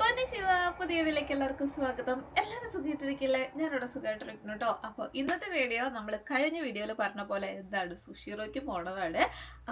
കൊന്നിച്ചിവ പുതിയ വീഡിയോയിലേക്ക് എല്ലാവർക്കും സ്വാഗതം. എല്ലാവരും സുഖമായിട്ടിരിക്കില്ലേ? ഞാനിവിടെ സുഖമായിട്ടിരിക്കുന്നു കേട്ടോ. അപ്പോൾ ഇന്നത്തെ വീഡിയോ നമ്മൾ കഴിഞ്ഞ വീഡിയോയിൽ പറഞ്ഞ പോലെ എന്താണ്? സുഷീറോയ്ക്ക് പോണതാണ്.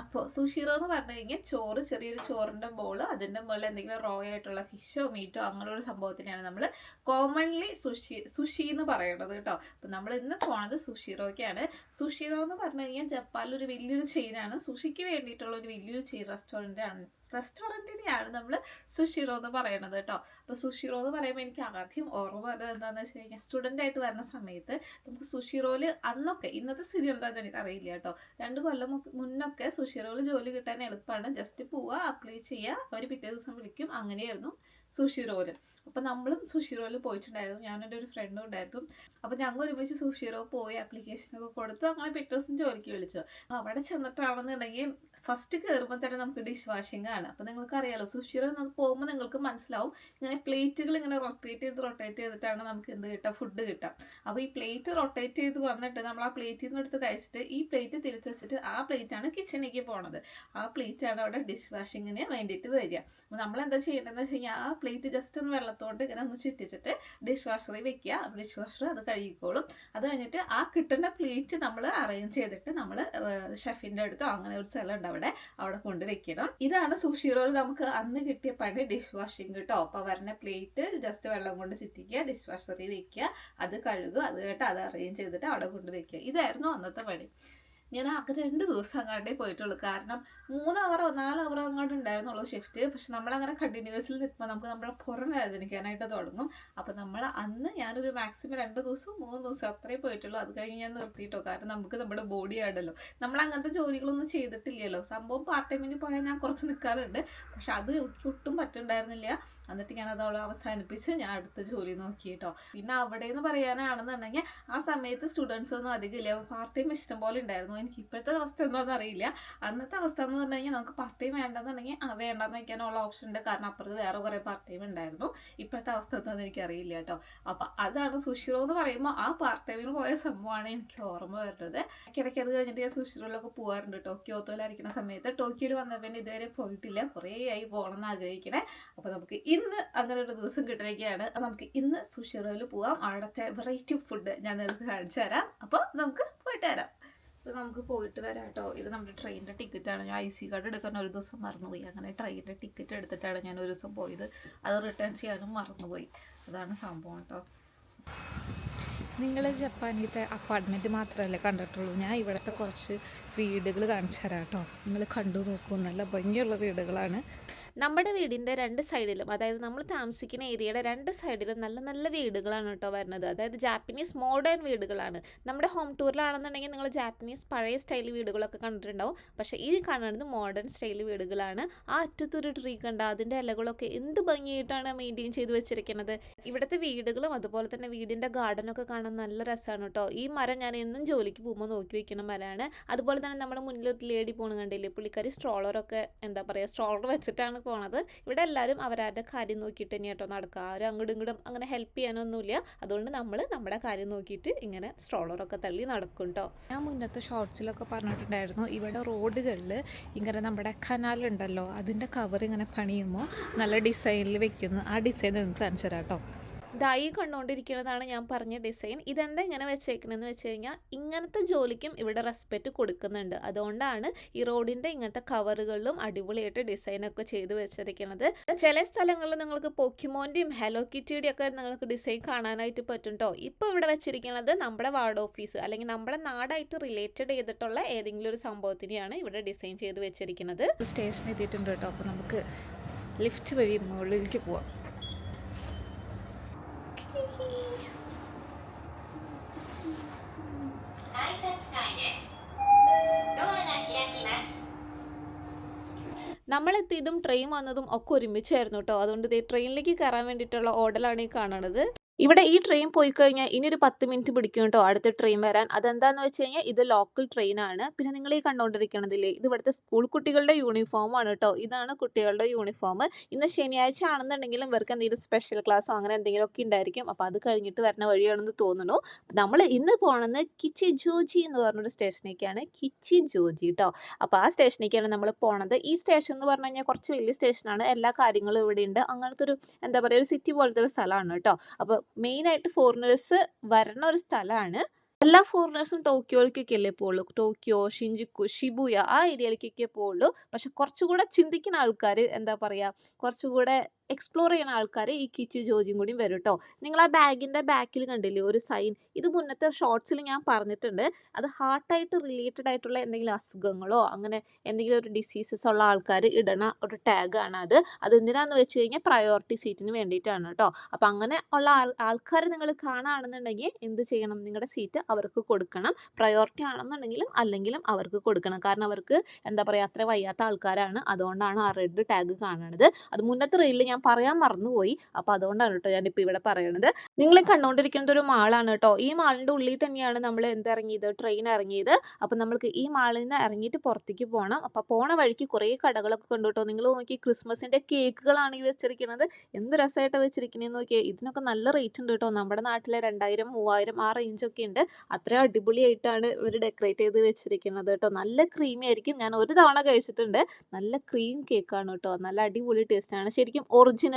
അപ്പോൾ സുഷീറോ എന്ന് പറഞ്ഞു കഴിഞ്ഞാൽ ചോറ് ചെറിയൊരു ചോറിന്റെ ബോൾ അതിന്റെ മുകളിൽ എന്തെങ്കിലും റോ ആയിട്ടുള്ള ഫിഷോ മീറ്റോ അങ്ങനെ ഒരു സംഭവത്തിനെയാണ് നമ്മൾ കോമൺലി സുഷി സുഷി എന്ന് പറയുന്നത് കേട്ടോ. അപ്പം നമ്മൾ ഇന്ന് പോണത് സുഷീറോയ്ക്കാണ് സുഷീറോ എന്ന് പറഞ്ഞു കഴിഞ്ഞാൽ ജപ്പാനിൽ ഒരു വലിയൊരു ചെയിനാണ് സുഷിക്ക് വേണ്ടിയിട്ടുള്ള ഒരു വലിയൊരു ചെയിൻ റെസ്റ്റോറന്റ് ആണ് റെസ്റ്റോറന്റിനെയാണ് നമ്മൾ സുഷിറോ എന്ന് പറയണത് കേട്ടോ. അപ്പോൾ സുഷിറോ എന്ന് പറയുമ്പോൾ എനിക്ക് ആദ്യം ഓർമ്മ വരുന്നത് എന്താണെന്ന് വെച്ച് കഴിഞ്ഞാൽ സ്റ്റുഡന്റ് ആയിട്ട് വരുന്ന സമയത്ത് നമുക്ക് സുഷിറോയിൽ അന്നൊക്കെ ഇന്നത്തെ സ്ഥിതി എന്താണെന്ന് എനിക്ക് അറിയില്ല കേട്ടോ. രണ്ട് കൊല്ലം മുന്നൊക്കെ സുഷിറോയിൽ ജോലി കിട്ടാൻ എളുപ്പമാണ് ജസ്റ്റ് പോവുക അപ്ലൈ ചെയ്യുക അവർ പിറ്റേ ദിവസം വിളിക്കും. അങ്ങനെയായിരുന്നു സുഷിറോയിൽ അപ്പോൾ നമ്മളും സുഷിറോയിൽ പോയിട്ടുണ്ടായിരുന്നു. ഞാൻ ഒരു ഫ്രണ്ടും ഉണ്ടായിരുന്നു. അപ്പോൾ ഞങ്ങൾ ഒരുമിച്ച് സുഷിറോ പോയി ആപ്ലിക്കേഷനൊക്കെ കൊടുത്തു. അങ്ങനെ പിറ്റേ ദിവസം ജോലിക്ക് വിളിച്ചു. അവിടെ ചെന്നിട്ടാണെന്നുണ്ടെങ്കിൽ ഫസ്റ്റ് കയറുമ്പോൾ തന്നെ നമുക്ക് ഡിഷ് വാഷിംഗ് ആണ് അപ്പോൾ നിങ്ങൾക്ക് അറിയാലോ സുഷിറോ പോകുമ്പോൾ നിങ്ങൾക്ക് മനസ്സിലാവും ഇങ്ങനെ പ്ലേറ്റുകൾ ഇങ്ങനെ റൊട്ടേറ്റ് ചെയ്ത് റൊട്ടേറ്റ് ചെയ്തിട്ടാണ് നമുക്ക് എന്ത് കിട്ടുക? ഫുഡ് കിട്ടുക. അപ്പോൾ ഈ പ്ലേറ്റ് റൊട്ടേറ്റ് ചെയ്ത് വന്നിട്ട് നമ്മൾ ആ പ്ലേറ്റിൽ നിന്ന് എടുത്ത് കഴിച്ചിട്ട് ഈ പ്ലേറ്റ് തിരിച്ചു വെച്ചിട്ട് ആ പ്ലേറ്റാണ് കിച്ചണിലേക്ക് പോണത്. ആ പ്ലേറ്റാണ് അവിടെ ഡിഷ് വാഷിങ്ങിന് വേണ്ടിയിട്ട് വരിക. അപ്പോൾ നമ്മൾ എന്താ ചെയ്യേണ്ടതെന്ന് വെച്ച് കഴിഞ്ഞാൽ ആ പ്ലേറ്റ് ജസ്റ്റ് ഒന്ന് വെള്ളത്തോണ്ട് ഇങ്ങനെ ഒന്ന് ചുറ്റിച്ചിട്ട് ഡിഷ് വാഷറിൽ വെക്കുക. ഡിഷ് വാഷർ അത് കഴുകിക്കോളും. അത് കഴിഞ്ഞിട്ട് ആ കിട്ടുന്ന പ്ലേറ്റ് നമ്മൾ അറേഞ്ച് ചെയ്തിട്ട് നമ്മൾ ഷെഫിന്റെ അടുത്തോ അങ്ങനെ ഒരു സ്ഥലം ഉണ്ട് അവിടെ അവിടെ കൊണ്ട് വെക്കണം ഇതാണ് സുഷീറോയിൽ നമുക്ക് അന്ന് കിട്ടിയ പണി ഡിഷ് വാഷിംഗ് കേട്ടോ വരുന്ന പ്ലേറ്റ് ജസ്റ്റ് വെള്ളം കൊണ്ട് ചുറ്റിക്കുക ഡിഷ് വാഷറിൽ വെക്കുക. അത് കഴുകുക അത് കേട്ടോ അത് അറേഞ്ച് ചെയ്തിട്ട് അവിടെ കൊണ്ട് വെക്കുക ഇതായിരുന്നു അന്നത്തെ പണി. ഞാൻ ആകെ രണ്ട് ദിവസം അങ്ങാണ്ടേ പോയിട്ടുള്ളൂ. കാരണം മൂന്ന് അവറോ നാല് അവറോ അങ്ങോട്ട് ഉണ്ടായിരുന്നുള്ളൂ ഷിഫ്റ്റ് പക്ഷെ നമ്മളങ്ങനെ കണ്ടിന്യൂസിൽ നിൽക്കുമ്പോൾ നമുക്ക് നമ്മുടെ പുറം വേദനിക്കാനായിട്ട് തുടങ്ങും. അപ്പോൾ നമ്മൾ അന്ന് ഞാനൊരു മാക്സിമം രണ്ട് ദിവസം മൂന്ന് ദിവസം അത്രയും പോയിട്ടുള്ളൂ. അത് കഴിഞ്ഞ് ഞാൻ നിർത്തിയിട്ടോ കാരണം നമുക്ക് നമ്മുടെ ബോഡി ആണല്ലോ. നമ്മൾ അങ്ങനത്തെ ജോലികളൊന്നും ചെയ്തിട്ടില്ലല്ലോ. സംഭവം പാർട്ട് ടൈമിന് പോയാൽ ഞാൻ കുറച്ച് നിൽക്കാറുണ്ട് പക്ഷെ അത് ഒട്ടും പറ്റുണ്ടായിരുന്നില്ല. എന്നിട്ട് ഞാൻ അത് അവളെ അവസാനിപ്പിച്ച് ഞാൻ അടുത്ത ജോലി നോക്കി കേട്ടോ പിന്നെ അവിടെ എന്ന് പറയാനാണെന്നുണ്ടെങ്കിൽ ആ സമയത്ത് സ്റ്റുഡൻസ് ഒന്നും അധികം ഇല്ല. പാർട്ട് ടൈം ഇഷ്ടം പോലെ ഉണ്ടായിരുന്നു. എനിക്ക് ഇപ്പോഴത്തെ അവസ്ഥ എന്താണെന്ന് അറിയില്ല. അന്നത്തെ അവസ്ഥ എന്ന് പറഞ്ഞു നമുക്ക് പാർട്ട് ടൈം വേണ്ടെന്നുണ്ടെങ്കിൽ വേണ്ടെന്ന് വയ്ക്കാനുള്ള ഓപ്ഷൻ ഉണ്ട്. കാരണം അപ്പുറത്ത് വേറെ കുറേ പാർട്ട് ടൈം ഉണ്ടായിരുന്നു. ഇപ്പോഴത്തെ അവസ്ഥ എന്താണെന്ന് എനിക്ക് അറിയില്ല കേട്ടോ. അപ്പം അതാണ് സുഷിറോ എന്ന് പറയുമ്പോൾ ആ പാർട്ട് ടൈമിൽ പോയ സംഭവമാണ് എനിക്ക് ഓർമ്മ വരുന്നത്. ഇടയ്ക്ക് അത് കഴിഞ്ഞിട്ട് ഞാൻ സുഷിറോയിലൊക്കെ പോകാറുണ്ട് കേട്ടോ. ക്യോത്തോയിലായിരിക്കുന്ന സമയത്ത്. ടോക്കിയോയിൽ വന്ന പിന്നെ ഇതുവരെ പോയിട്ടില്ല. കുറേ ആയി പോകണം എന്ന് ആഗ്രഹിക്കണേ. അപ്പോൾ നമുക്ക് ഇന്ന് അങ്ങനെ ഒരു ദിവസം കിട്ടിയിരിക്കുകയാണ്. നമുക്ക് ഇന്ന് സുഷിറോയിൽ പോവാം. അവിടുത്തെ വെറൈറ്റി ഫുഡ് ഞാൻ നിങ്ങൾക്ക് കാണിച്ചു തരാം. അപ്പോൾ നമുക്ക് പോയിട്ട് വരാം. ഇപ്പോൾ നമുക്ക് പോയിട്ട് വരാം കേട്ടോ. ഇത് നമ്മുടെ ട്രെയിനിന്റെ ടിക്കറ്റാണ് ഞാൻ ഐ സി കാർഡ് എടുക്കാൻ ഒരു ദിവസം മറന്നുപോയി. അങ്ങനെ ട്രെയിനിന്റെ ടിക്കറ്റ് എടുത്തിട്ടാണ് ഞാൻ ഒരു ദിവസം പോയത്. അത് റിട്ടേൺ ചെയ്യാനും മറന്നുപോയി. അതാണ് സംഭവം കേട്ടോ. നിങ്ങൾ ജപ്പാനിലത്തെ അപ്പാർട്ട്മെന്റ് മാത്രമല്ലേ കണ്ടിട്ടുള്ളൂ. ഞാൻ ഇവിടുത്തെ കുറച്ച് വീടുകൾ കാണിച്ചു തരാം കേട്ടോ. നിങ്ങൾ കണ്ടു നോക്കൂ. നല്ല ഭംഗിയുള്ള വീടുകളാണ്. നമ്മുടെ വീടിന്റെ രണ്ട് സൈഡിലും അതായത് നമ്മൾ താമസിക്കുന്ന ഏരിയയുടെ രണ്ട് സൈഡിലും നല്ല നല്ല വീടുകളാണ് കേട്ടോ വരുന്നത്. അതായത് ജാപ്പനീസ് മോഡേൺ വീടുകളാണ്. നമ്മുടെ ഹോം ടൂറിലാണെന്നുണ്ടെങ്കിൽ നിങ്ങൾ ജാപ്പനീസ് പഴയ സ്റ്റൈൽ വീടുകളൊക്കെ കണ്ടിട്ടുണ്ടാവും. പക്ഷേ ഈ കാണുന്നത് മോഡേൺ സ്റ്റൈൽ വീടുകളാണ്. ആ അറ്റത്തൊരു ട്രീ കണ്ട അതിന്റെ ഇലകളൊക്കെ എന്ത് ഭംഗിയായിട്ടാണ് മെയിന്റെയിൻ ചെയ്ത് വെച്ചിരിക്കുന്നത്. ഇവിടുത്തെ വീടുകളും അതുപോലെ തന്നെ വീടിന്റെ ഗാർഡനൊക്കെ കാണാൻ നല്ല രസമാണ് കേട്ടോ. ഈ മരം ഞാൻ എന്നും ജോലിക്ക് പോകുമ്പോൾ നോക്കി വെക്കുന്ന മരമാണ്. അതുപോലെ തന്നെ നമ്മുടെ മുന്നിലൊരു ലേഡി പോണ കണ്ടില്ലേ? പുള്ളിക്കാരി സ്ട്രോളറൊക്കെ എന്താ പറയുക സ്ട്രോളർ വെച്ചിട്ടാണ് പോണത്. ഇവിടെ എല്ലാവരും അവരവരുടെ കാര്യം നോക്കിയിട്ട് തന്നെ കേട്ടോ നടക്കുക. ആരും അങ്ങോട്ടും ഇങ്ങോട്ടും അങ്ങനെ ഹെൽപ്പ് ചെയ്യാനൊന്നുമില്ല. അതുകൊണ്ട് നമ്മൾ നമ്മുടെ കാര്യം നോക്കിയിട്ട് ഇങ്ങനെ സ്ട്രോളറൊക്കെ തള്ളി നടക്കും കേട്ടോ ഞാൻ മുന്നത്തെ ഷോർട്സിലൊക്കെ പറഞ്ഞിട്ടുണ്ടായിരുന്നു. ഇവിടെ റോഡുകളിൽ ഇങ്ങനെ നമ്മുടെ കനാലുണ്ടല്ലോ അതിന്റെ കവർ ഇങ്ങനെ പണിയുമ്പോൾ നല്ല ഡിസൈനിൽ വെക്കുന്നു. ആ ഡിസൈൻ നിങ്ങൾക്ക് കാണിച്ചു തരാം കേട്ടോ ഇതായി കണ്ടുകൊണ്ടിരിക്കുന്നതാണ് ഞാൻ പറഞ്ഞ ഡിസൈൻ ഇതെന്താ ഇങ്ങനെ വെച്ചേക്കണെന്ന് വെച്ച് കഴിഞ്ഞാൽ ഇങ്ങനത്തെ ജോലിക്കും ഇവിടെ റെസ്പെക്റ്റ് കൊടുക്കുന്നുണ്ട്. അതുകൊണ്ടാണ് ഈ റോഡിന്റെ ഇങ്ങനത്തെ കവറുകളിലും അടിപൊളിയായിട്ട് ഡിസൈനൊക്കെ ചെയ്ത് വെച്ചിരിക്കുന്നത്. ചില സ്ഥലങ്ങളിൽ നിങ്ങൾക്ക് പൊക്കിമോന്റെയും ഹെലോ കിറ്റിയുടെയും ഒക്കെ നിങ്ങൾക്ക് ഡിസൈൻ കാണാനായിട്ട് പറ്റും കേട്ടോ ഇപ്പോൾ ഇവിടെ വെച്ചിരിക്കുന്നത് നമ്മുടെ വാർഡ് ഓഫീസ് അല്ലെങ്കിൽ നമ്മുടെ നാടായിട്ട് റിലേറ്റഡ് ചെയ്തിട്ടുള്ള ഏതെങ്കിലും ഒരു സംഭവത്തിനെയാണ് ഇവിടെ ഡിസൈൻ ചെയ്ത് വെച്ചിരിക്കുന്നത്. സ്റ്റേഷൻ എത്തിയിട്ടുണ്ട് കേട്ടോ അപ്പോൾ നമുക്ക് ലിഫ്റ്റ് വഴി മുകളിലേക്ക് പോവാം. നമ്മളെത്തിയതും ട്രെയിൻ വന്നതും ഒക്കെ ഒരുമിച്ചായിരുന്നു കേട്ടോ അതുകൊണ്ട് ദേ ട്രെയിനിലേക്ക് കയറാൻ വേണ്ടിയിട്ടുള്ള ഓർഡറാണ് ഈ കാണുന്നത് ഇവിടെ ഈ ട്രെയിൻ പോയി കഴിഞ്ഞാൽ ഇനി ഒരു പത്ത് മിനിറ്റ് പിടിക്കും കേട്ടോ അടുത്ത ട്രെയിൻ വരാൻ. അതെന്താന്ന് വെച്ച് കഴിഞ്ഞാൽ ഇത് ലോക്കൽ ട്രെയിൻ ആണ്. പിന്നെ നിങ്ങൾ ഈ കണ്ടുകൊണ്ടിരിക്കണതില്ലേ ഇത് ഇവിടുത്തെ സ്കൂൾ കുട്ടികളുടെ യൂണിഫോം ആണ് കേട്ടോ ഇതാണ് കുട്ടികളുടെ യൂണിഫോം ഇന്ന് ശനിയാഴ്ച ആണെന്നുണ്ടെങ്കിലും ഇവർക്ക് എന്തെങ്കിലും സ്പെഷ്യൽ ക്ലാസ്സോ അങ്ങനെ എന്തെങ്കിലും ഒക്കെ ഉണ്ടായിരിക്കും. അപ്പോൾ അത് കഴിഞ്ഞിട്ട് വരുന്ന വഴിയാണെന്ന് തോന്നുന്നു. നമ്മൾ ഇന്ന് പോണത് കിച്ചി ജോജി എന്ന് പറഞ്ഞൊരു സ്റ്റേഷനിലേക്കാണ് കിച്ചി ജോജി കേട്ടോ അപ്പോൾ ആ സ്റ്റേഷനിലേക്കാണ് നമ്മൾ പോണത്. ഈ സ്റ്റേഷൻ എന്ന് പറഞ്ഞു കഴിഞ്ഞാൽ കുറച്ച് വലിയ സ്റ്റേഷനാണ് എല്ലാ കാര്യങ്ങളും ഇവിടെ ഉണ്ട്. അങ്ങനത്തെ ഒരു എന്താ പറയുക ഒരു സിറ്റി പോലത്തെ ഒരു സ്ഥലമാണ് കേട്ടോ അപ്പോൾ മെയിനായിട്ട് ഫോറിനേഴ്സ് വരണ ഒരു സ്ഥലമാണ്. എല്ലാ ഫോറിനേഴ്സും ടോക്കിയോയിലേക്കൊക്കെ അല്ലേ പോകുള്ളൂ ടോക്കിയോ ഷിഞ്ചിക്കു ഷിബുയ ആ ഏരിയയിലേക്കൊക്കെ പോകുള്ളൂ പക്ഷെ കുറച്ചുകൂടെ ചിന്തിക്കുന്ന ആൾക്കാർ എന്താ പറയുക കുറച്ചുകൂടെ എക്സ്പ്ലോർ ചെയ്യുന്ന ആൾക്കാർ ഈ കിച്ചു ജോജിയും കൂടി വരും കേട്ടോ നിങ്ങൾ ആ ബാഗിന്റെ ബാക്കിൽ കണ്ടില്ലേ ഒരു സൈൻ ഇത് മുന്നത്തെ ഷോർട്സിൽ ഞാൻ പറഞ്ഞിട്ടുണ്ട്. അത് ഹാർട്ടായിട്ട് റിലേറ്റഡ് ആയിട്ടുള്ള എന്തെങ്കിലും അസുഖങ്ങളോ അങ്ങനെ എന്തെങ്കിലും ഒരു ഡിസീസസ് ഉള്ള ആൾക്കാർ ഇടണ ഒരു ടാഗാണ് അത്. അത് എന്തിനാന്ന് വെച്ച് കഴിഞ്ഞാൽ പ്രയോറിറ്റി സീറ്റിന് വേണ്ടിയിട്ടാണ് കേട്ടോ അപ്പം അങ്ങനെ ഉള്ള ആൾ ആൾക്കാർ നിങ്ങൾ കാണുകയാണെന്നുണ്ടെങ്കിൽ എന്ത് ചെയ്യണം? നിങ്ങളുടെ സീറ്റ് അവർക്ക് കൊടുക്കണം. പ്രയോറിറ്റി ആണെന്നുണ്ടെങ്കിലും അല്ലെങ്കിലും അവർക്ക് കൊടുക്കണം. കാരണം അവർക്ക് എന്താ പറയുക അത്ര വയ്യാത്ത ആൾക്കാരാണ്. അതുകൊണ്ടാണ് ആ റെഡ് ടാഗ് കാണുന്നത് അത് മുന്നത്തെ റെയിലിൽ ഞാൻ പറയാൻ മറന്നുപോയി. അപ്പോൾ അതുകൊണ്ടാണ് കേട്ടോ ഞാനിപ്പോൾ ഇവിടെ പറയണത്. നിങ്ങൾ കണ്ടുകൊണ്ടിരിക്കുന്നത് ഒരു മാളാണ് കേട്ടോ. ഈ മാളിന്റെ ഉള്ളിൽ തന്നെയാണ് നമ്മൾ എന്തിറങ്ങിയത് ട്രെയിൻ ഇറങ്ങിയത്. അപ്പോൾ നമ്മൾക്ക് ഈ മാളിൽ നിന്ന് ഇറങ്ങിയിട്ട് പുറത്തേക്ക് പോകണം അപ്പോൾ പോണ വഴിക്ക് കുറേ കടകളൊക്കെ കണ്ടു കേട്ടോ. നിങ്ങൾ നോക്കി ക്രിസ്മസിന്റെ കേക്കുകളാണ് ഈ വെച്ചിരിക്കുന്നത് എന്ത് രസമായിട്ട് വെച്ചിരിക്കണേന്ന് നോക്കിയാൽ ഇതിനൊക്കെ നല്ല റേറ്റ് ഉണ്ട് കേട്ടോ. നമ്മുടെ നാട്ടിലെ രണ്ടായിരം മൂവായിരം ആ റേഞ്ചൊക്കെ ഉണ്ട്. അത്രയും അടിപൊളിയായിട്ടാണ് ഇവർ ഡെക്കറേറ്റ് ചെയ്ത് വെച്ചിരിക്കുന്നത് കേട്ടോ. നല്ല ക്രീമി ആയിരിക്കും. ഞാൻ ഒരു തവണ കഴിച്ചിട്ടുണ്ട്. നല്ല ക്രീം കേക്കാണ് കേട്ടോ. നല്ല അടിപൊളി ടേസ്റ്റാണ് ശരിക്കും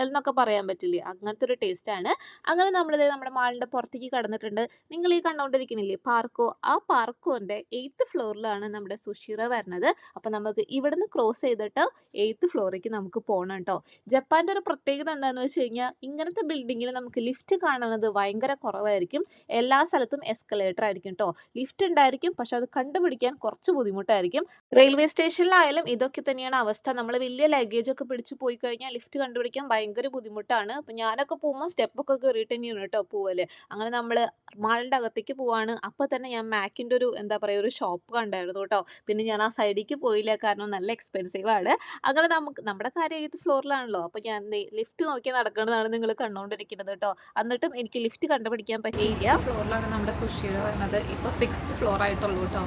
എന്നൊക്കെ പറയാൻ പറ്റില്ലേ? അങ്ങനത്തെ ഒരു ടേസ്റ്റ് ആണ്. അങ്ങനെ നമ്മളിത് നമ്മുടെ മാളിന്റെ പുറത്തേക്ക് കടന്നിട്ടുണ്ട്. നിങ്ങൾ ഈ കണ്ടുകൊണ്ടിരിക്കുന്നില്ലേ പാർക്കോ? ആ പാർക്കോന്റെ എയ്ത്ത് ഫ്ലോറിലാണ് നമ്മുടെ സുഷിറ വരുന്നത് അപ്പോൾ നമുക്ക് ഇവിടുന്ന് ക്രോസ് ചെയ്തിട്ട് എയ്ത്ത് ഫ്ലോറിലേക്ക് നമുക്ക് പോകണം കേട്ടോ ജപ്പാന്റെ ഒരു പ്രത്യേകത എന്താണെന്ന് വെച്ച് കഴിഞ്ഞാൽ ഇങ്ങനത്തെ ബിൽഡിങ്ങിൽ നമുക്ക് ലിഫ്റ്റ് കാണുന്നത് ഭയങ്കര കുറവായിരിക്കും. എല്ലാ സ്ഥലത്തും എസ്കലേറ്റർ ആയിരിക്കും കേട്ടോ ലിഫ്റ്റ് ഉണ്ടായിരിക്കും പക്ഷെ അത് കണ്ടുപിടിക്കാൻ കുറച്ച് ബുദ്ധിമുട്ടായിരിക്കും. റെയിൽവേ സ്റ്റേഷനിലായാലും ഇതൊക്കെ തന്നെയാണ് അവസ്ഥ. നമ്മൾ വലിയ ലഗേജ് ഒക്കെ പിടിച്ചു പോയി കഴിഞ്ഞാൽ ലിഫ്റ്റ് കണ്ടുപിടിക്കാൻ ഭയങ്കര ബുദ്ധിമുട്ടാണ്. അപ്പം ഞാനൊക്കെ പോകുമ്പോൾ സ്റ്റെപ്പൊക്കെ കയറിയിട്ട് തന്നെയാണ് കേട്ടോ പോവൽ. അങ്ങനെ നമ്മൾ മാളിന്റെ അകത്തേക്ക് പോവാണ്. അപ്പോൾ തന്നെ ഞാൻ മാക്കിന്റെ ഒരു എന്താ പറയുക ഒരു ഷോപ്പ് കണ്ടായിരുന്നു കേട്ടോ. പിന്നെ ഞാൻ ആ സൈഡിലേക്ക് പോയില്ല. കാരണം നല്ല എക്സ്പെൻസീവ് ആണ്. അങ്ങനെ നമുക്ക് നമ്മുടെ കാര്യം ഏത് ഫ്ലോറിലാണല്ലോ അപ്പോൾ ഞാൻ ലിഫ്റ്റ് നോക്കി നടക്കുന്നതാണ് നിങ്ങൾ കണ്ടുകൊണ്ടിരിക്കുന്നത് കേട്ടോ. എന്നിട്ടും എനിക്ക് ലിഫ്റ്റ് കണ്ടുപിടിക്കാൻ പറ്റിയില്ല. ഫ്ലോറിലാണ് നമ്മുടെ സുഷിയുടെ വരുന്നത്. ഇപ്പോൾ സിക്സ്ത് ഫ്ലോർ ആയിട്ടുള്ളൂ കേട്ടോ.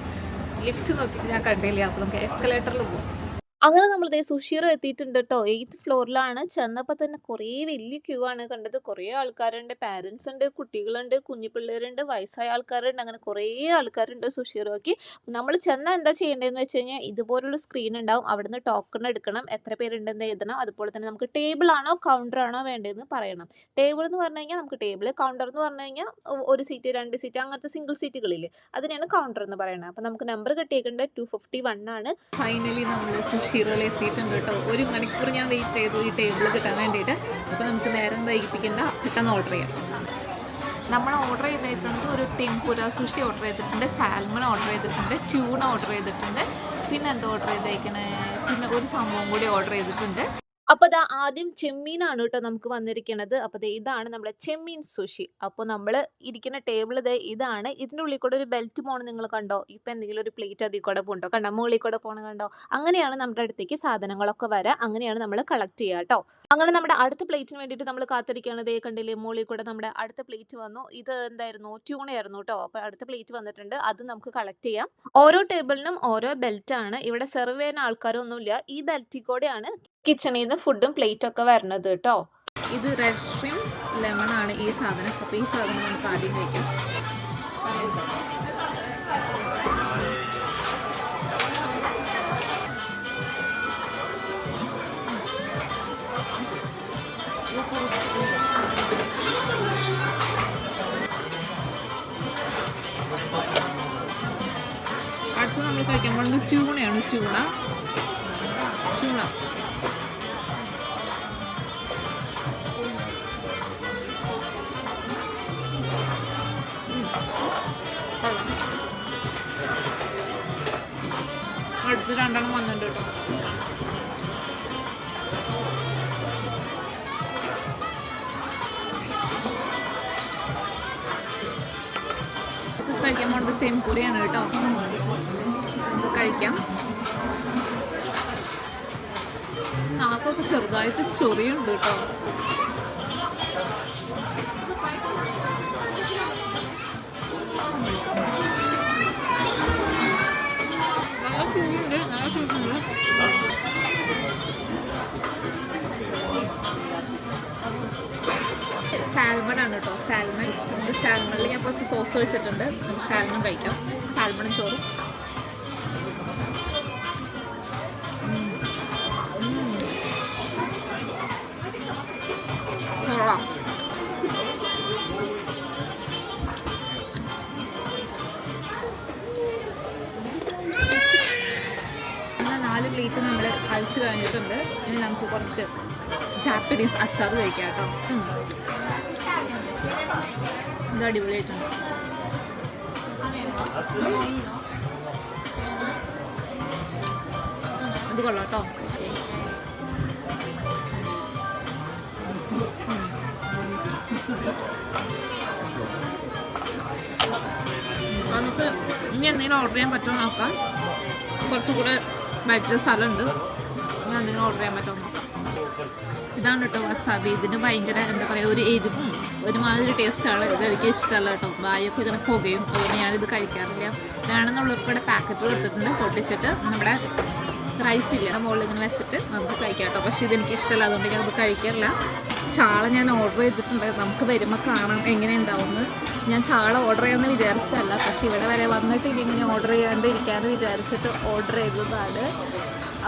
ലിഫ്റ്റ് നോക്കിയിട്ട് ഞാൻ കണ്ടില്ല? അപ്പോൾ നമുക്ക് എസ്കലേറ്ററിൽ പോകും. അങ്ങനെ നമ്മൾ ദേ സുഷീറോ എത്തിയിട്ടുണ്ട് കേട്ടോ എയ്ത്ത് ഫ്ലോറിലാണ്. ചെന്നപ്പോൾ തന്നെ കുറേ വലിയ ക്യൂ ആണ് കണ്ടത്. കുറേ ആൾക്കാരുണ്ട്. പാരൻസ് ഉണ്ട് കുട്ടികളുണ്ട് കുഞ്ഞു പിള്ളേരുണ്ട് വയസ്സായ ആൾക്കാരുണ്ട്. അങ്ങനെ കുറേ ആൾക്കാരുണ്ട് സുഷീറോയ്ക്ക് നമ്മൾ ചെന്നാൽ എന്താ ചെയ്യേണ്ടതെന്ന് വെച്ച് കഴിഞ്ഞാൽ ഇതുപോലുള്ള സ്ക്രീൻ ഉണ്ടാവും. അവിടുന്ന് ടോക്കൺ എടുക്കണം. എത്ര പേരുണ്ടെന്ന് എഴുതണം. അതുപോലെ തന്നെ നമുക്ക് ടേബിൾ ആണോ കൗണ്ടർ ആണോ വേണ്ടതെന്ന് പറയണം. ടേബിൾ എന്ന് പറഞ്ഞു കഴിഞ്ഞാൽ നമുക്ക് ടേബിൾ കൗണ്ടർ എന്ന് പറഞ്ഞു കഴിഞ്ഞാൽ ഒരു സീറ്റ് രണ്ട് സീറ്റ് അങ്ങനത്തെ സിംഗിൾ സീറ്റുകളില്ലേ അതിനെയാണ് കൗണ്ടർ എന്ന് പറയുന്നത് അപ്പോൾ നമുക്ക് നമ്പർ കിട്ടിയേക്കേണ്ടത് ടു ഫിഫ്റ്റി വൺ ആണ് ഫൈനലി നമ്മൾ സുഷീറയിൽ എത്തിയിട്ടുണ്ട് കേട്ടോ. ഒരു മണിക്കൂർ ഞാൻ വെയിറ്റ് ചെയ്തു ഈ ടേബിൾ കിട്ടാൻ വേണ്ടിയിട്ട്. അപ്പോൾ നമുക്ക് നേരം വൈകിപ്പിക്കേണ്ട. പെട്ടെന്ന് ഓർഡർ ചെയ്യാം. നമ്മൾ ഓർഡർ ചെയ്തേക്കുന്നത് ഒരു ടെമ്പുര സുഷി ഓർഡർ ചെയ്തിട്ടുണ്ട് സാൽമൺ ഓർഡർ ചെയ്തിട്ടുണ്ട് ട്യൂണ ഓർഡർ ചെയ്തിട്ടുണ്ട്. പിന്നെ എന്താ ഓർഡർ ചെയ്തേക്കണേ? പിന്നെ ഒരു സംഭവം കൂടി ഓർഡർ ചെയ്തിട്ടുണ്ട്. അപ്പോൾ ദാ ആദ്യം ചെമ്മീനാണ് കേട്ടോ നമുക്ക് വന്നിരിക്കുന്നത് അപ്പോൾ ദേ ഇതാണ് നമ്മുടെ ചെമ്മീൻ സുഷി. അപ്പോൾ നമ്മൾ ഇരിക്കുന്ന ടേബിൾ ദേ ഇതാണ്. ഇതിന്റെ ഉള്ളിൽ കൂടെ ഒരു ബെൽറ്റ് പോകണം നിങ്ങൾ കണ്ടോ? ഇപ്പൊ എന്തെങ്കിലും ഒരു പ്ലേറ്റ് അതിൽ കൂടെ പോകണ്ടോ കണ്ടോ? മുകളിൽ കൂടെ പോകണം കണ്ടോ? അങ്ങനെയാണ് നമ്മുടെ അടുത്തേക്ക് സാധനങ്ങളൊക്കെ വരാം. അങ്ങനെയാണ് നമ്മൾ കളക്ട് ചെയ്യുക കേട്ടോ അങ്ങനെ നമ്മുടെ അടുത്ത പ്ലേറ്റിന് വേണ്ടിയിട്ട് നമ്മൾ കാത്തിരിക്കുകയാണ്. ദേ കണ്ടില്ലേ മോളിൽ കൂടെ നമ്മുടെ അടുത്ത പ്ലേറ്റ് വന്നു. ഇത് എന്തായിരുന്നു? ട്യൂണായിരുന്നു കേട്ടോ അപ്പോൾ അടുത്ത പ്ലേറ്റ് വന്നിട്ടുണ്ട്. അത് നമുക്ക് കളക്ട് ചെയ്യാം. ഓരോ ടേബിളിനും ഓരോ ബെൽറ്റ് ആണ്. ഇവിടെ സെർവ് ചെയ്യുന്ന ആൾക്കാരൊന്നുമില്ല. ഈ ബെൽറ്റിൽ കൂടെയാണ് കിച്ചണിൽ നിന്ന് ഫുഡും പ്ലേറ്റും ഒക്കെ വരുന്നത് കേട്ടോ ഇത് റെഡ് സ്ട്രീം ലെമൺ ആണ് ഈ സാധനം. അപ്പോൾ ഈ സാധനം നമുക്ക് ആദ്യം കഴിക്കാം. കഴിക്കാൻ പോകുന്നത് ചൂണയാണ് ചൂണ ചൂണ അടുത്ത് രണ്ടെണ്ണം വന്നിട്ടുണ്ട് കേട്ടോ. കഴിക്കാൻ പോണത് തെമ്പൂരിയാണ് കേട്ടോ. കഴിക്കാം. നാക്കൊക്കെ ചെറുതായിട്ട് ചൊറിയുണ്ട് കേട്ടോ. സാൽമൺ ആണ് കേട്ടോ. സാൽമൺ സാൽമണിൽ ഞാൻ കുറച്ച് സോസ് വെച്ചിട്ടുണ്ട് നമുക്ക് സാൽമൺ കഴിക്കാം. സാൽമണും ചോറും. നാല് പ്ലേറ്റ് നമ്മൾ കഴിച്ചു കഴിഞ്ഞിട്ടുണ്ട്. ഇനി നമുക്ക് കുറച്ച് ജാപ്പനീസ് അച്ചാർ കഴിക്കാം കേട്ടോ. ഇത് അടിപൊളിയായിട്ടുണ്ട്. ഇത് കൊള്ളാം കേട്ടോ. നമുക്ക് ഇനി എന്തെങ്കിലും ഓർഡർ ചെയ്യാൻ പറ്റുമോ നോക്കാം. കുറച്ചുകൂടെ ബഡ്ജറ്റ് സ്ഥലമുണ്ട്. ഞാൻ എന്തെങ്കിലും ഓർഡർ ചെയ്യാൻ പറ്റുമോ ഇതാണ് കേട്ടോ വസാബി ഇതിന് ഭയങ്കര എന്താ പറയുക ഒരു എരിവും ഒരുമാതിരി ടേസ്റ്റാണ് ഇത് എനിക്ക് ഇഷ്ടമല്ല കേട്ടോ വായൊക്കെ ഇങ്ങനെ പുകയും അതുകൊണ്ട് ഞാനിത് കഴിക്കാറില്ല. വേണമെന്നുള്ളവർക്ക് ഇവിടെ പാക്കറ്റ് എടുത്തിട്ടുണ്ട് പൊട്ടിച്ചിട്ട് നമ്മുടെ റൈസ് ഇല്ല മുകളിൽ ഇങ്ങനെ വെച്ചിട്ട് നമുക്ക് കഴിക്കാം കേട്ടോ പക്ഷേ ഇതെനിക്ക് ഇഷ്ടമല്ല. അതുകൊണ്ട് ഞാനത് കഴിക്കാറില്ല. ചാള ഞാൻ ഓർഡർ ചെയ്തിട്ടുണ്ട്. നമുക്ക് വരുമ്പോൾ കാണാം എങ്ങനെ ഞാൻ ചാള ഓർഡർ ചെയ്യാമെന്ന് വിചാരിച്ചതല്ല. പക്ഷേ ഇവിടെ വരെ വന്നിട്ട് ഇതിങ്ങനെ ഓർഡർ ചെയ്യാണ്ട് ഇരിക്കാമെന്ന് വിചാരിച്ചിട്ട് ഓർഡർ ചെയ്തതാണ്.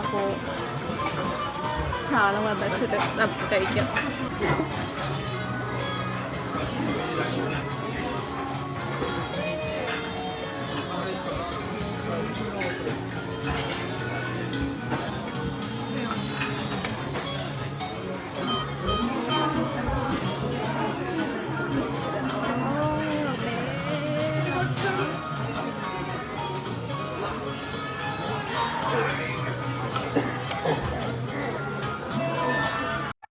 അപ്പോൾ ചാള വന്നിട്ട് നമുക്ക് കഴിക്കാം.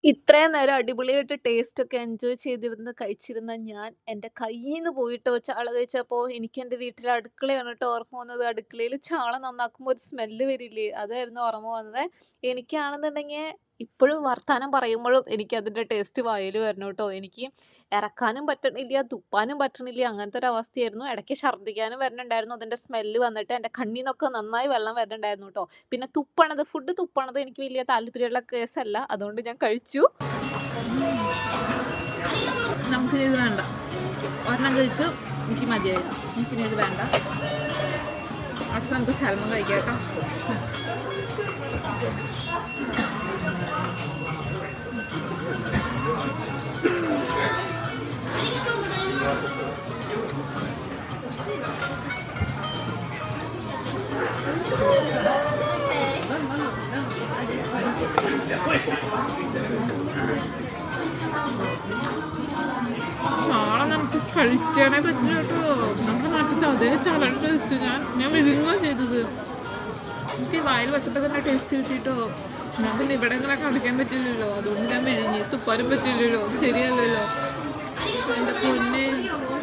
it ഇത്രയും നേരം അടിപൊളിയായിട്ട് ടേസ്റ്റ് ഒക്കെ എൻജോയ് ചെയ്തിരുന്ന് കഴിച്ചിരുന്ന ഞാൻ എന്റെ കയ്യിൽ നിന്ന് പോയിട്ട് ചാള കഴിച്ചപ്പോൾ എനിക്ക് എന്റെ വീട്ടിലെ അടുക്കളയാണ് കേട്ടോ ഓർമ്മ വന്നത്. അടുക്കളയിൽ ചാള നന്നാക്കുമ്പോൾ ഒരു സ്മെല്ല് വരില്ലേ? അതായിരുന്നു ഓർമ്മ വന്നത്. എനിക്കാണെന്നുണ്ടെങ്കിൽ ഇപ്പോഴും വർത്താനം പറയുമ്പോഴും എനിക്ക് അതിന്റെ ടേസ്റ്റ് വായിൽ വരണം കേട്ടോ എനിക്ക് ഇറക്കാനും പറ്റണില്ല തുപ്പാനും പറ്റണില്ല അങ്ങനത്തെ ഒരു അവസ്ഥയായിരുന്നു. ഇടയ്ക്ക് ഛർദ്ദിക്കാനും വരുന്നുണ്ടായിരുന്നു അതിന്റെ സ്മെല്ല് വന്നിട്ട് എന്റെ കണ്ണിൽ നിന്നൊക്കെ നന്നായി വെള്ളം വരുന്നുണ്ടായിരുന്നു കേട്ടോ പിന്നെ തുപ്പണത് ഫുഡ് തുപ്പണത് എനിക്ക് വലിയ താല്പര്യമുള്ള കേസല്ല അതുകൊണ്ട് ഞാൻ കഴിച്ചു. നമുക്ക് ഇത് വേണ്ട. ഒരെണ്ണം കഴിച്ചു എനിക്ക് മതിയായി എനിക്കിനി ഇത് വേണ്ട. അടുത്ത നമുക്ക് സാൽമൺ കഴിക്കാം കേട്ടോ. ചാള നമുക്ക് കഴിക്കാനേ പറ്റില്ല കേട്ടോ. നമ്മുടെ നാട്ടിലത്തെ അതേ ചാളയുടെ ടേസ്റ്റ് ഞാൻ ഞാൻ വിഴുങ്ങുകയാണ് ചെയ്തത്. എനിക്ക് വായിൽ വെച്ചപ്പോൾ തന്നെ ടേസ്റ്റ് കിട്ടിയിട്ടോ ഞാൻ പിന്നെ ഇവിടെ ഇങ്ങനെ കടിക്കാൻ പറ്റില്ലല്ലോ. അതുകൊണ്ട് ഞാൻ വിഴുങ്ങി തുപ്പാനും പറ്റില്ലല്ലോ. ശരിയല്ലല്ലോ. എന്റെ പൊന്നെ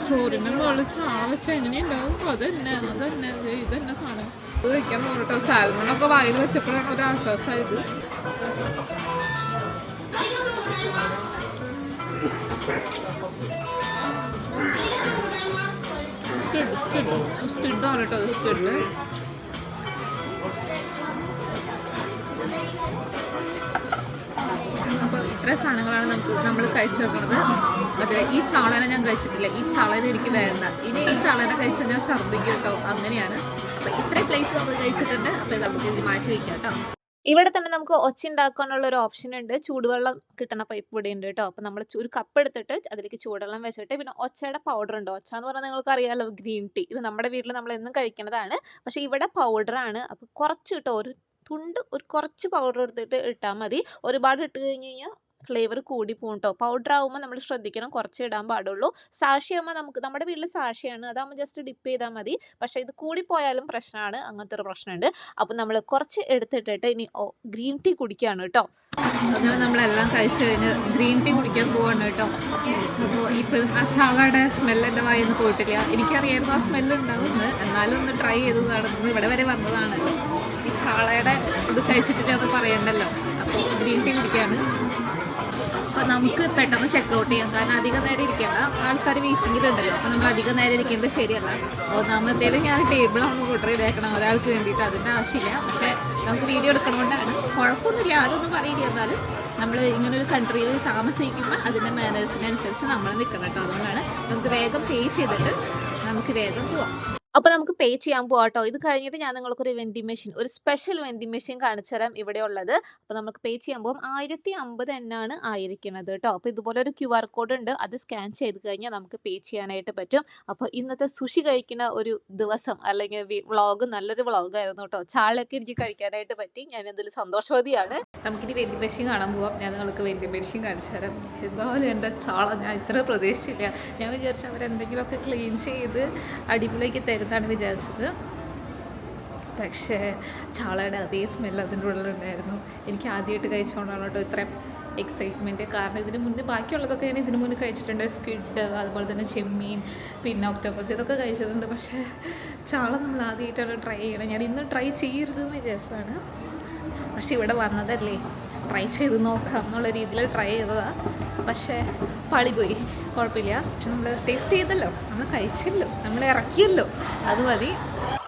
ചോറിന്റെ മുകളിൽ ചാള വെച്ച് എങ്ങനെയുണ്ടാവും അതന്നെ അതന്നെ ഇതന്നെ സാധനം. ഇത് കഴിക്കാൻ പോകട്ടോ സാൽമണൊക്കെ വായിൽ വെച്ചപ്പോഴാണ് ഒരു ആശ്വാസമായത് സ്ക്വിഡാണ് കേട്ടോ അത് അപ്പോൾ ഇത്ര സാധനങ്ങളാണ് നമുക്ക് നമ്മൾ കഴിച്ചു വെക്കുന്നത്. അതിൽ ഈ ചാളനെ ഞാൻ കഴിച്ചിട്ടില്ല ഈ ചളന എനിക്ക് വേണ്ട ഇനി ഈ ചാളനെ കഴിച്ചാൽ ഞാൻ ഛർദ്ദിക്കും കേട്ടോ അങ്ങനെയാണ് അപ്പോൾ ഇത്രയും പ്ലേസ് നമ്മൾ കഴിച്ചിട്ടുണ്ട് അപ്പോൾ നമുക്ക് ഇത് മാറ്റി വയ്ക്കാം കേട്ടോ. ഇവിടെ തന്നെ നമുക്ക് ഒച്ച ഉണ്ടാക്കാനുള്ള ഒരു ഓപ്ഷൻ ഉണ്ട്. ചൂടുവെള്ളം കിട്ടുന്ന പൈപ്പ് ഇവിടെ ഉണ്ട് കേട്ടോ. അപ്പോൾ നമ്മൾ ഒരു കപ്പ് എടുത്തിട്ട് അതിലേക്ക് ചൂടുവെള്ളം വെച്ചിട്ട് പിന്നെ ഒച്ചയുടെ പൗഡർ ഉണ്ട്? ഒച്ച എന്ന് പറഞ്ഞാൽ നിങ്ങൾക്ക് അറിയാമല്ലോ ഗ്രീൻ ടീ ഇത് നമ്മുടെ വീട്ടിൽ നമ്മൾ എന്നും കഴിക്കുന്നതാണ്. പക്ഷേ ഇവിടെ പൗഡറാണ് അപ്പോൾ കുറച്ച് കേട്ടോ ഒരു തുണ്ട് ഒരു കുറച്ച് പൗഡർ എടുത്തിട്ട് ഇട്ടാൽ മതി. ഒരുപാട് ഇട്ട് കഴിഞ്ഞ് കഴിഞ്ഞാൽ ഫ്ലേവർ കൂടി പോകും കേട്ടോ പൗഡർ ആകുമ്പോൾ നമ്മൾ ശ്രദ്ധിക്കണം. കുറച്ച് ഇടാൻ പാടുള്ളൂ. സാക്ഷിയാകുമ്പോൾ നമുക്ക് നമ്മുടെ വീട്ടിൽ സാഷിയാണ്. അതാകുമ്പോൾ ജസ്റ്റ് ഡിപ്പ് ചെയ്താൽ മതി. പക്ഷേ ഇത് കൂടിപ്പോയാലും പ്രശ്നമാണ് അങ്ങനത്തെ ഒരു പ്രശ്നമുണ്ട് അപ്പോൾ നമ്മൾ കുറച്ച് എടുത്തിട്ടിട്ട് ഇനി ഓ ഗ്രീൻ ടീ കുടിക്കുകയാണ് കേട്ടോ അങ്ങനെ നമ്മളെല്ലാം കഴിച്ച് കഴിഞ്ഞ് ഗ്രീൻ ടീ കുടിക്കാൻ പോവാണ് കേട്ടോ അപ്പോൾ ഇപ്പം ആ ചാളയുടെ സ്മെല്ല് എന്റെ വായിൽ പോയിട്ടില്ല. എനിക്കറിയായിരുന്നു ആ സ്മെല്ല് ഉണ്ടാവുന്നത് എന്നാലും ഒന്ന് ട്രൈ ചെയ്ത് നടന്നത് ഇവിടെ വരെ വന്നതാണല്ലോ. ഈ ചാളയുടെ ഇത് കഴിച്ചിട്ട് അത് പറയണ്ടല്ലോ. അപ്പോൾ ഗ്രീൻ ടീ കുടിക്കുകയാണ് അപ്പോൾ നമുക്ക് പെട്ടെന്ന് ചെക്കൗട്ട് ചെയ്യാം. കാരണം അധികം നേരം ഇരിക്കേണ്ട. ആൾക്കാർ വീട്ടിലുണ്ടല്ലോ അപ്പോൾ നമ്മൾ അധികം നേരം ഇരിക്കേണ്ട ശരിയല്ല. ഒന്നാമത്തേലും ഞാൻ ടേബിളാണ് ഓർഡർ ചെയ്തേക്കണം. ഒരാൾക്ക് വേണ്ടിയിട്ട് അതിന്റെ ആവശ്യമില്ല. പക്ഷേ നമുക്ക് വീഡിയോ എടുക്കണോണ്ടാണ്. കുഴപ്പമൊന്നുമില്ല. ആരൊന്നും പറയില്ല എന്നാലും നമ്മൾ ഇങ്ങനൊരു കൺട്രിയിൽ താമസിക്കുമ്പോൾ അതിന്റെ മാനേഴ്സിനനുസരിച്ച് നമ്മൾ നിൽക്കണം കേട്ടോ. അതുകൊണ്ടാണ് നമുക്ക് വേഗം പേ ചെയ്തിട്ട് നമുക്ക് വേഗം പോവാം. അപ്പോൾ നമുക്ക് പേ ചെയ്യാൻ പോവാട്ടോ. ഇത് കഴിഞ്ഞിട്ട് ഞാൻ നിങ്ങൾക്കൊരു വെൻഡിങ് മെഷീൻ ഒരു സ്പെഷ്യൽ വെൻഡിങ് മെഷീൻ കാണിച്ചു തരാം ഇവിടെ ഉള്ളത് അപ്പോൾ നമുക്ക് പേ ചെയ്യാൻ പോകും. ആയിരത്തി അമ്പത് എന്നാണ് ആയിരിക്കുന്നത് കേട്ടോ. അപ്പോൾ ഇതുപോലെ ഒരു ക്യു ആർ കോഡ് ഉണ്ട്. അത് സ്കാൻ ചെയ്ത് കഴിഞ്ഞാൽ നമുക്ക് പേ ചെയ്യാനായിട്ട് പറ്റും. അപ്പോൾ ഇന്നത്തെ സുഷി കഴിക്കുന്ന ഒരു ദിവസം അല്ലെങ്കിൽ വ്ളോഗ് നല്ലൊരു വ്ളോഗായിരുന്നു കേട്ടോ. ചാളൊക്കെ എനിക്ക് കഴിക്കാനായിട്ട് പറ്റി. ഞാൻ ഇതിൽ സന്തോഷവതിയാണ്. നമുക്കിനി വെൻഡിങ് മെഷീൻ കാണാൻ പോവാം. ഞാൻ നിങ്ങൾക്ക് വെൻഡിങ് മെഷീൻ കാണിച്ചു തരാം എന്തായാലും ചാള ഞാൻ ഇത്ര പ്രതീക്ഷിച്ചില്ല. ഞാൻ വിചാരിച്ചു അവരെന്തെങ്കിലുമൊക്കെ ക്ലീൻ ചെയ്ത് അടിപൊളിയാക്കി തരുന്നതാണ് വിചാരിച്ചത്. പക്ഷേ ചാളയുടെ അതേ സ്മെല്ല് അതിന്റെ ഉള്ളിലുണ്ടായിരുന്നു. എനിക്ക് ആദ്യമായിട്ട് കഴിച്ചുകൊണ്ടാണ് കേട്ടോ ഇത്രയും എക്സൈറ്റ്മെന്റ് കാരണം ഇതിന് മുന്നേ ബാക്കിയുള്ളതൊക്കെ ഞാൻ ഇതിന് മുന്നേ കഴിച്ചിട്ടുണ്ട്. സ്ക്വിഡ് അതുപോലെ തന്നെ ചെമ്മീൻ പിന്നെ ഒക്ടോപ്പസ് ഇതൊക്കെ കഴിച്ചിട്ടുണ്ട്. പക്ഷേ ചാള നമ്മൾ ആദ്യമായിട്ടാണ് ട്രൈ ചെയ്യണം. ഞാൻ ഇന്ന് ട്രൈ ചെയ്യരുതെന്ന് വിചാരിച്ചതാണ്. പക്ഷേ ഇവിടെ വന്നതല്ലേ. ട്രൈ ചെയ്ത് നോക്കാം എന്നുള്ള രീതിയിൽ ട്രൈ ചെയ്തതാണ് പക്ഷേ പാളിപ്പോയി കുഴപ്പമില്ല. പക്ഷെ നമ്മൾ ടേസ്റ്റ് ചെയ്തല്ലോ. നമ്മൾ കഴിച്ചല്ലോ. നമ്മൾ ഇറക്കിയല്ലോ. അത് മതി.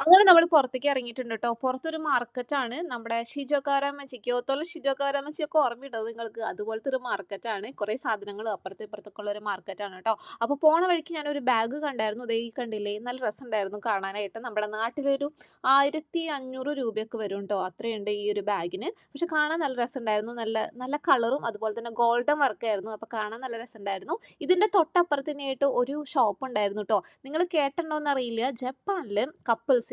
അങ്ങനെ നമ്മൾ പുറത്തേക്ക് ഇറങ്ങിയിട്ടുണ്ട് കേട്ടോ പുറത്തൊരു മാർക്കറ്റാണ് നമ്മുടെ ഷിജോക്കാരാമച്ചി ക്യോത്തോളം ഷിജോക്കാരാമച്ചി ഒക്കെ ഓർമ്മയുണ്ടോ നിങ്ങൾക്ക്? അതുപോലത്തെ ഒരു മാർക്കറ്റാണ്. കുറേ സാധനങ്ങൾ അപ്പുറത്തെ ഇപ്പുറത്തൊക്കെ ഉള്ള ഒരു മാർക്കറ്റാണ് കേട്ടോ അപ്പോൾ പോണ വഴിക്ക് ഞാനൊരു ബാഗ് കണ്ടായിരുന്നു. ദേ കണ്ടില്ലേ നല്ല രസമുണ്ടായിരുന്നു കാണാനായിട്ട്. നമ്മുടെ നാട്ടിലൊരു ആയിരത്തി അഞ്ഞൂറ് രൂപയൊക്കെ വരും കേട്ടോ അത്രയുണ്ട് ഈ ഒരു ബാഗിന്. പക്ഷെ കാണാൻ നല്ല രസമുണ്ടായിരുന്നു. നല്ല നല്ല കളറും അതുപോലെ തന്നെ ഗോൾഡൻ വർക്കായിരുന്നു അപ്പോൾ കാണാൻ നല്ല രസമുണ്ടായിരുന്നു. ഇതിന്റെ തൊട്ടപ്പുറത്തിനായിട്ട് ഒരു ഷോപ്പ് ഉണ്ടായിരുന്നു കേട്ടോ നിങ്ങൾ കേട്ടിട്ടുണ്ടോയെന്ന് അറിയില്ല ജപ്പാനിൽ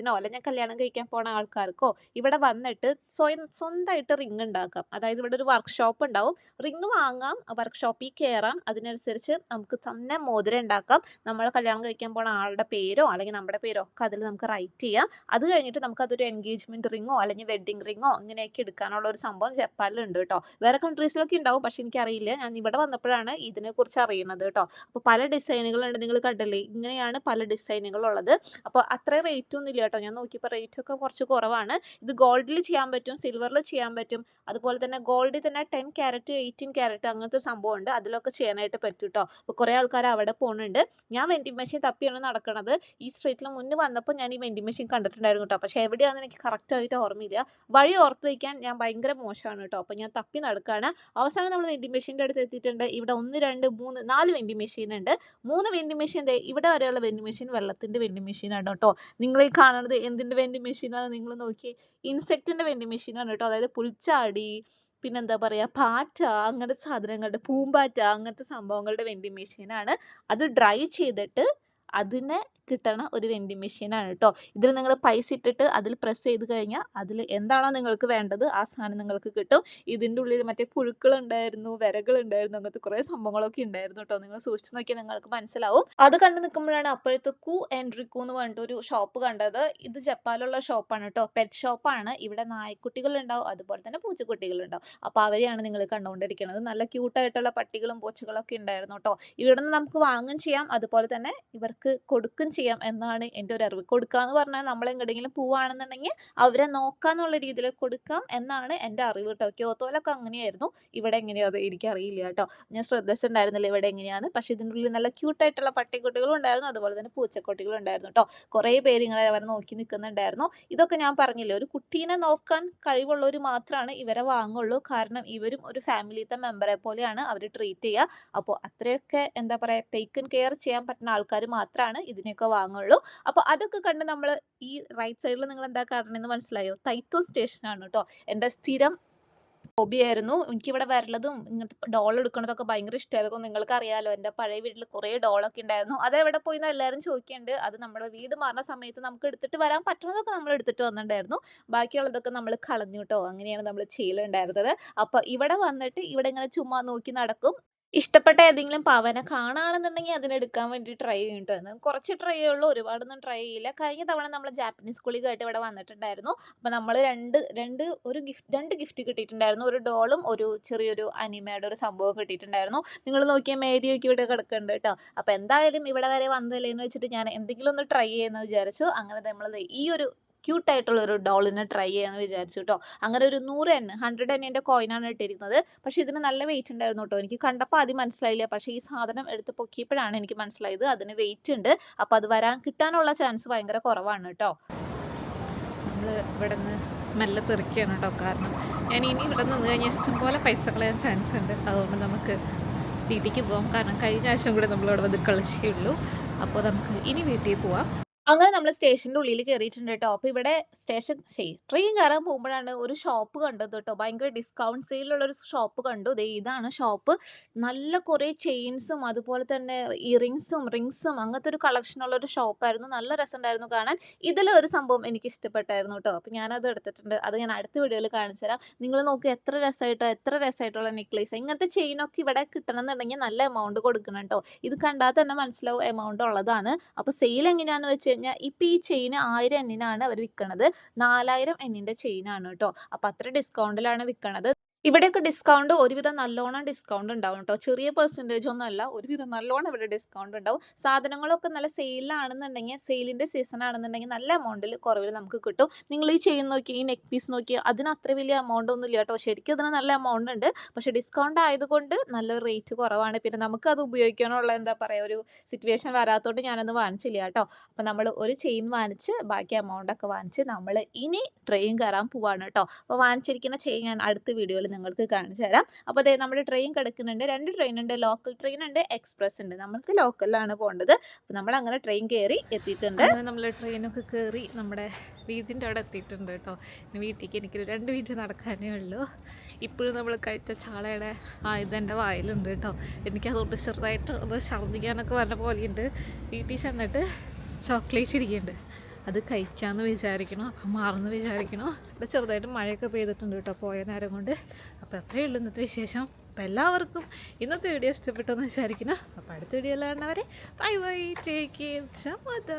കപ്പിൾസിനോ അല്ലെങ്കിൽ കല്യാണം കഴിക്കാൻ പോണ ആൾക്കാർക്കോ ഇവിടെ വന്നിട്ട് സ്വയം സ്വന്തമായിട്ട് റിങ് ഉണ്ടാക്കാം. അതായത് ഇവിടെ ഒരു വർക്ക്ഷോപ്പ് ഉണ്ടാവും. റിങ് വാങ്ങാം വർക്ക്ഷോപ്പിൽ കയറാം അതിനനുസരിച്ച് നമുക്ക് തന്നെ മോതിരം ഉണ്ടാക്കാം. നമ്മൾ കല്യാണം കഴിക്കാൻ പോണ ആളുടെ പേരോ അല്ലെങ്കിൽ നമ്മുടെ പേരോ ഒക്കെ അതിൽ നമുക്ക് റൈറ്റ് ചെയ്യാം. അത് കഴിഞ്ഞിട്ട് നമുക്ക് അതൊരു എൻഗേജ്മെന്റ് റിങ്ങോ അല്ലെങ്കിൽ വെഡിങ് റിങ്ങോ ഇങ്ങനെയൊക്കെ എടുക്കാനുള്ള ഒരു സംഭവം ജപ്പാനിലുണ്ട് കേട്ടോ. വേറെ കൺട്രീസിലൊക്കെ ഉണ്ടാവും പക്ഷെ എനിക്കറിയില്ല. ഞാൻ ഇവിടെ വന്നപ്പോഴാണ് ഇതിനെക്കുറിച്ച് അറിയുന്നത് കേട്ടോ. അപ്പോൾ പല ഡിസൈനുകളുണ്ട് നിങ്ങൾ കണ്ടില്ലേ? ഇങ്ങനെയാണ് പല ഡിസൈനുകൾ ഉള്ളത് അപ്പോൾ അത്ര റേറ്റ് ഒന്നും ഇല്ല കേട്ടോ. ഞാൻ നോക്കിയപ്പോൾ റേറ്റ് ഒക്കെ കുറച്ച് കുറവാണ്. ഇത് ഗോൾഡിൽ ചെയ്യാൻ പറ്റും സിൽവറിൽ ചെയ്യാൻ പറ്റും. അതുപോലെ തന്നെ ഗോൾഡിൽ തന്നെ ടെൻ ക്യാരറ്റ് എയ്റ്റീൻ ക്യാരറ്റ് അങ്ങനത്തെ സംഭവം ഉണ്ട് അതിലൊക്കെ ചെയ്യാനായിട്ട് പറ്റും കേട്ടോ അപ്പോൾ കുറേ ആൾക്കാർ അവിടെ പോകുന്നുണ്ട് ഞാൻ വെൻഡിങ് മെഷീൻ തപ്പിയാണ് നടക്കുന്നത് ഈ സ്ട്രീറ്റിൽ മുന്നേ വന്നപ്പോൾ ഞാൻ ഈ വെൻഡിങ് മെഷീൻ കണ്ടിട്ടുണ്ടായിരുന്നു കേട്ടോ പക്ഷേ എവിടെയാണെന്ന് എനിക്ക് കറക്റ്റായിട്ട് ഓർമ്മയില്ല. വഴി ഓർത്ത് വയ്ക്കാൻ ഞാൻ ഭയങ്കര മോശമാണ് കേട്ടോ അപ്പോൾ ഞാൻ തപ്പി നടക്കുകയാണ് അവസാനം നമ്മൾ വെൻഡിങ് മെഷീന്റെ അടുത്ത് എത്തിയിട്ടുണ്ട്. ഇവിടെ ഒന്ന് രണ്ട് മൂന്ന് നാല് വെൻഡിങ് മെഷീൻ ഉണ്ട്. മൂന്ന് വെൻഡിങ് മെഷീൻ ഇവിടെ വരെയുള്ള വെൻഡിങ് മെഷീൻ വെള്ളത്തിന്റെ വെൻഡിങ് മെഷീനാണ് കേട്ടോ നിങ്ങൾ ഈ കാണുന്നത് എന്തിന്റെ വെൻഡിങ് മെഷീനാണ് നിങ്ങൾ നോക്കി. ഇൻസെക്റ്റിന്റെ വെൻഡിങ് മെഷീനാണ് കേട്ടോ. അതായത് പുൽച്ചാടി പിന്നെന്താ പറയുക പാറ്റ അങ്ങനത്തെ സാധനങ്ങളുടെ പൂമ്പാറ്റ അങ്ങനത്തെ സംഭവങ്ങളുടെ വെൻഡിങ് മെഷീനാണ് അത് ഡ്രൈ ചെയ്തിട്ട് അതിനെ കിട്ടണ ഒരു വെൻഡിങ് മെഷീനാണ് കേട്ടോ ഇതിൽ നിങ്ങൾ പൈസ ഇട്ടിട്ട് അതിൽ പ്രസ് ചെയ്ത് കഴിഞ്ഞാൽ അതിൽ എന്താണോ നിങ്ങൾക്ക് വേണ്ടത് ആ സാധനം നിങ്ങൾക്ക് കിട്ടും. ഇതിന്റെ ഉള്ളിൽ മറ്റേ പുഴുക്കളുണ്ടായിരുന്നു വിരകളുണ്ടായിരുന്നു അങ്ങനത്തെ കുറേ സംഭവങ്ങളൊക്കെ ഉണ്ടായിരുന്നു കേട്ടോ നിങ്ങൾ സൂക്ഷിച്ചു നോക്കിയാൽ നിങ്ങൾക്ക് മനസ്സിലാവും. അത് കണ്ടു നിൽക്കുമ്പോഴാണ് അപ്പോഴത്തെ കു റിക്കു എന്ന് പറഞ്ഞിട്ട് ഒരു ഷോപ്പ് കണ്ടത്. ഇത് ജപ്പാനിലുള്ള ഷോപ്പാണ് കേട്ടോ പെറ്റ് ഷോപ്പാണ് ഇവിടെ നായ്ക്കുട്ടികളുണ്ടാവും അതുപോലെ തന്നെ പൂച്ചക്കുട്ടികളുണ്ടാവും അപ്പോൾ അവരെയാണ് നിങ്ങൾ കണ്ടുകൊണ്ടിരിക്കുന്നത്. നല്ല ക്യൂട്ടായിട്ടുള്ള പട്ടികളും പൂച്ചകളൊക്കെ ഉണ്ടായിരുന്നു കേട്ടോ ഇവിടെ നിന്ന് നമുക്ക് വാങ്ങും ചെയ്യാം. അതുപോലെ തന്നെ ഇവർക്ക് കൊടുക്കും ചെയ്യാം എന്നാണ് എന്റെ ഒരു അറിവ്. കൊടുക്കുക എന്ന് പറഞ്ഞാൽ നമ്മൾ എങ്ങോട്ടെങ്കിലും പോവുകയാണെന്നുണ്ടെങ്കിൽ അവരെ നോക്കാന്നുള്ള രീതിയിൽ കൊടുക്കാം എന്നാണ് എന്റെ അറിവ് കേട്ടോ. ക്യോത്തോലൊക്കെ അങ്ങനെയായിരുന്നു. ഇവിടെ എങ്ങനെയോ അത് എനിക്കറിയില്ല കേട്ടോ. ഞാൻ ശ്രദ്ധിച്ചിട്ടുണ്ടായിരുന്നില്ല ഇവിടെ എങ്ങനെയാണ് പക്ഷേ ഇതിന്റെ ഉള്ളിൽ നല്ല ക്യൂട്ടായിട്ടുള്ള പട്ടിക്കുട്ടികളും ഉണ്ടായിരുന്നു. അതുപോലെ തന്നെ പൂച്ചക്കുട്ടികളും ഉണ്ടായിരുന്നു കേട്ടോ. കുറേ പേര് ഇങ്ങനെ അവരെ നോക്കി നിൽക്കുന്നുണ്ടായിരുന്നു. ഇതൊക്കെ ഞാൻ പറഞ്ഞില്ലേ ഒരു കുട്ടീനെ നോക്കാൻ കഴിവുള്ളവർ മാത്രമാണ് ഇവരെ വാങ്ങുള്ളൂ. കാരണം ഇവരും ഒരു ഫാമിലിത്തെ മെമ്പറെ പോലെയാണ് അവർ ട്രീറ്റ് ചെയ്യുക. അപ്പോൾ അത്രയൊക്കെ എന്താ പറയുക ടേക്കൻ കെയർ ചെയ്യാൻ പറ്റുന്ന ആൾക്കാർ മാത്രമാണ് ഇതിനെയൊക്കെ വാങ്ങുള്ളൂ. അപ്പോൾ അതൊക്കെ കണ്ട് നമ്മൾ ഈ റൈറ്റ് സൈഡിൽ നിങ്ങൾ എന്താ കാണണമെന്ന് മനസ്സിലായോ? തൈത്തോ സ്റ്റേഷനാണ് കേട്ടോ എന്റെ സ്ഥിരം ഹോബിയായിരുന്നു എനിക്കിവിടെ വരലതും ഇങ്ങനത്തെ ഡോൾ എടുക്കണതൊക്കെ ഭയങ്കര ഇഷ്ടമായിരുന്നു നിങ്ങൾക്ക് അറിയാലോ എന്റെ പഴയ വീട്ടിൽ കുറേ ഡോളൊക്കെ ഉണ്ടായിരുന്നു അത് എവിടെ പോയി എന്ന് എല്ലാവരും ചോദിക്കുന്നുണ്ട് അത് നമ്മുടെ വീട് മാറുന്ന സമയത്ത് നമുക്ക് എടുത്തിട്ട് വരാൻ പറ്റുന്നതൊക്കെ നമ്മൾ എടുത്തിട്ട് വന്നിട്ടുണ്ടായിരുന്നു ബാക്കിയുള്ളതൊക്കെ നമ്മൾ കളഞ്ഞു കേട്ടോ അങ്ങനെയാണ് നമ്മൾ ചെയ്യലുണ്ടായിരുന്നത്. അപ്പോൾ ഇവിടെ വന്നിട്ട് ഇവിടെ ഇങ്ങനെ ചുമ്മാ നോക്കി നടക്കും. ഇഷ്ടപ്പെട്ട ഏതെങ്കിലും പവനെ കാണുകയാണെന്നുണ്ടെങ്കിൽ അതിനെടുക്കാൻ വേണ്ടി ട്രൈ ചെയ്യുന്നുണ്ട് കുറച്ച് ട്രൈ ചെയ്യുള്ളൂ ഒരുപാടൊന്നും ട്രൈ ചെയ്യില്ല. കഴിഞ്ഞ തവണ നമ്മൾ ജാപ്പനീസ് കുളികായിട്ട് ഇവിടെ വന്നിട്ടുണ്ടായിരുന്നു. അപ്പോൾ നമ്മൾ രണ്ട് രണ്ട് ഒരു ഗിഫ്റ്റ് രണ്ട് ഗിഫ്റ്റ് കിട്ടിയിട്ടുണ്ടായിരുന്നു. ഒരു ഡോളും ഒരു ചെറിയൊരു അനിമയുടെ ഒരു സംഭവം കിട്ടിയിട്ടുണ്ടായിരുന്നു. നിങ്ങൾ നോക്കിയാൽ മേരിയൊക്കെ ഇവിടെ കിടക്കുന്നുണ്ട് കേട്ടോ. അപ്പോൾ എന്തായാലും ഇവിടെ വരെ വന്നതല്ലേ എന്ന് വെച്ചിട്ട് ഞാൻ എന്തെങ്കിലും ഒന്ന് ട്രൈ ചെയ്യുമെന്ന് വിചാരിച്ചു. അങ്ങനെ നമ്മൾ ഈ ഒരു ക്യൂട്ടായിട്ടുള്ള ഒരു ഡോളിനെ ട്രൈ ചെയ്യാമെന്ന് വിചാരിച്ചു കേട്ടോ അങ്ങനെ ഒരു നൂറ് എൻ ഹൺഡ്രഡ് എന്റെ കോയിനാണ് ഇട്ടിരിക്കുന്നത് പക്ഷേ ഇതിന് നല്ല വെയിറ്റ് ഉണ്ടായിരുന്നു കേട്ടോ എനിക്ക് കണ്ടപ്പോൾ ആദ്യം മനസ്സിലായില്ല. പക്ഷേ ഈ സാധനം എടുത്ത് പൊക്കിയപ്പോഴാണ് എനിക്ക് മനസ്സിലായത് അതിന് വെയിറ്റ് ഉണ്ട്. അപ്പോൾ അത് വരാൻ കിട്ടാനുള്ള ചാൻസ് ഭയങ്കര കുറവാണ് കേട്ടോ നമ്മൾ ഇവിടെ നിന്ന് മെല്ലെ തെറിക്കുകയാണ് കേട്ടോ കാരണം. ഞാൻ ഇനി ഇവിടെ നിന്ന് കഴിഞ്ഞാൽ ഇഷ്ടംപോലെ പൈസ കളയാൻ ചാൻസ് ഉണ്ട്. അതുകൊണ്ട് നമുക്ക് വീട്ടിലേക്ക് പോകാം കാരണം കഴിഞ്ഞ ആഴ്ച കൂടെ നമ്മളിവിടെ വന്ന് കളിച്ചേ ഉള്ളൂ. അപ്പോൾ നമുക്ക് ഇനി വീട്ടിൽ പോവാം. അങ്ങനെ നമ്മൾ സ്റ്റേഷന്റെ ഉള്ളിൽ കയറിയിട്ടുണ്ട് കേട്ടോ അപ്പോൾ ഇവിടെ സ്റ്റേഷൻ ശരി ട്രെയിൻ കയറാൻ പോകുമ്പോഴാണ് ഒരു ഷോപ്പ് കണ്ടത് കേട്ടോ ഭയങ്കര ഡിസ്കൗണ്ട് സെയിലുള്ള ഒരു ഷോപ്പ് കണ്ടു. ദേ ഇതാണ് ഷോപ്പ്. നല്ല കുറേ ചെയിൻസും അതുപോലെ തന്നെ ഇയറിങ്സും റിങ്സും അങ്ങനത്തെ ഒരു കളക്ഷനുള്ള ഒരു ഷോപ്പായിരുന്നു. നല്ല രസമുണ്ടായിരുന്നു കാണാൻ. ഇതിലൊരു ഒരു സംഭവം എനിക്ക് ഇഷ്ടപ്പെട്ടായിരുന്നു കേട്ടോ അപ്പോൾ ഞാനത് എടുത്തിട്ടുണ്ട്. അത് ഞാൻ അടുത്ത വീഡിയോയിൽ കാണിച്ചു തരാം. നിങ്ങൾ നോക്കി എത്ര രസമായിട്ടോ എത്ര രസമായിട്ടുള്ള നെക്ലേസ് ഇങ്ങനത്തെ ചെയിനൊക്കെ ഇവിടെ കിട്ടണം എന്നുണ്ടെങ്കിൽ നല്ല എമൗണ്ട് കൊടുക്കണം കേട്ടോ ഇത് കണ്ടാൽ തന്നെ മനസ്സിലാവും എമൗണ്ട് ഉള്ളതാണ്. അപ്പോൾ സെയിൽ എങ്ങനെയാണെന്ന് വെച്ച് കഴിഞ്ഞാൽ ഇപ്പോൾ ഈ ചെയിൻ ആയിരം എണ്ണിനാണ് അവർ വിൽക്കണത് നാലായിരം എണ്ണിന്റെ ചെയിനാണ് കേട്ടോ അപ്പോൾ അത്ര ഡിസ്കൗണ്ടിലാണ് വിൽക്കണത് ഇവിടെയൊക്കെ ഡിസ്കൗണ്ട് ഒരുവിധം നല്ലോണം ഡിസ്കൗണ്ട് ഉണ്ടാവും കേട്ടോ ചെറിയ പെർസെന്റേജ് ഒന്നും അല്ല ഒരുവിധം നല്ലോണം ഇവിടെ ഡിസ്കൗണ്ട് ഉണ്ടാവും. സാധനങ്ങളൊക്കെ നല്ല സെയിലാണെന്നുണ്ടെങ്കിൽ സെയിലിന്റെ സീസൺ ആണെന്നുണ്ടെങ്കിൽ നല്ല എമൗണ്ടിൽ കുറവിൽ നമുക്ക് കിട്ടും. നിങ്ങൾ ഈ ചെയിൻ നോക്കി ഈ നെക്ക് പീസ് നോക്കി അതിന് അത്ര വലിയ എമൗണ്ട് ഒന്നും ഇല്ല കേട്ടോ ശരിക്കും അതിന് നല്ല എമൗണ്ട് ഉണ്ട്. പക്ഷേ ഡിസ്കൗണ്ട് ആയതുകൊണ്ട് നല്ല റേറ്റ് കുറവാണ്. പിന്നെ നമുക്ക് അത് ഉപയോഗിക്കാനുള്ള എന്താ പറയുക ഒരു സിറ്റുവേഷൻ വരാത്തതുകൊണ്ട് ഞാനത് വാങ്ങിച്ചില്ല കേട്ടോ അപ്പോൾ നമ്മൾ ഒരു ചെയിൻ വാങ്ങിച്ച് ബാക്കി എമൗണ്ട് ഒക്കെ വാങ്ങിച്ച് നമ്മൾ ഇനി ട്രെയിൻ കയറാൻ പോവാണ് കേട്ടോ അപ്പോൾ വാങ്ങിച്ചിരിക്കുന്ന ചെയിൻ ഞാൻ അടുത്ത വീഡിയോയിൽ നിങ്ങൾക്ക് കാണിച്ചു തരാം. അപ്പോൾ അതെ നമ്മുടെ ട്രെയിൻ കിടക്കുന്നുണ്ട്. രണ്ട് ട്രെയിൻ ഉണ്ട്. ലോക്കൽ ട്രെയിൻ ഉണ്ട്. എക്സ്പ്രസ് ഉണ്ട്. നമ്മൾക്ക് ലോക്കലിലാണ് പോകേണ്ടത് അപ്പോൾ നമ്മൾ അങ്ങനെ ട്രെയിൻ കയറി എത്തിയിട്ടുണ്ട്. നമ്മൾ ട്രെയിനൊക്കെ കയറി നമ്മുടെ വീടിന്റെ അവിടെ എത്തിയിട്ടുണ്ട് കേട്ടോ. വീട്ടിലേക്ക് എനിക്ക് രണ്ട് മിനിറ്റ് നടക്കാനേ ഉള്ളൂ. ഇപ്പോഴും നമ്മൾ കഴിച്ച ചാളയുടെ ആയുധം എന്റെ വായിലുണ്ട് കേട്ടോ. എനിക്കതുകൊണ്ട് ചെറുതായിട്ട് ഒന്ന് ഛർദ്ദിക്കാനൊക്കെ പറഞ്ഞ പോലെയുണ്ട്. വീട്ടിൽ ചെന്നിട്ട് ചോക്ലേറ്റ് ഇരിക്കുന്നുണ്ട്. അത് കഴിക്കാമെന്ന് വിചാരിക്കണോ? അപ്പം മാറുന്നു വിചാരിക്കണോ? ഇവിടെ ചെറുതായിട്ട് മഴയൊക്കെ പെയ്തിട്ടുണ്ട് കേട്ടോ പോയ നേരം കൊണ്ട്. അപ്പോൾ അത്രയേ ഉള്ളൂ ഇന്നത്തെ വിശേഷം. അപ്പോൾ എല്ലാവർക്കും ഇന്നത്തെ വീഡിയോ ഇഷ്ടപ്പെട്ടെന്ന് വിചാരിക്കണം അപ്പോൾ അടുത്ത വീഡിയോ എല്ലാം കാണുന്നവരെ bye bye take care Chamatha.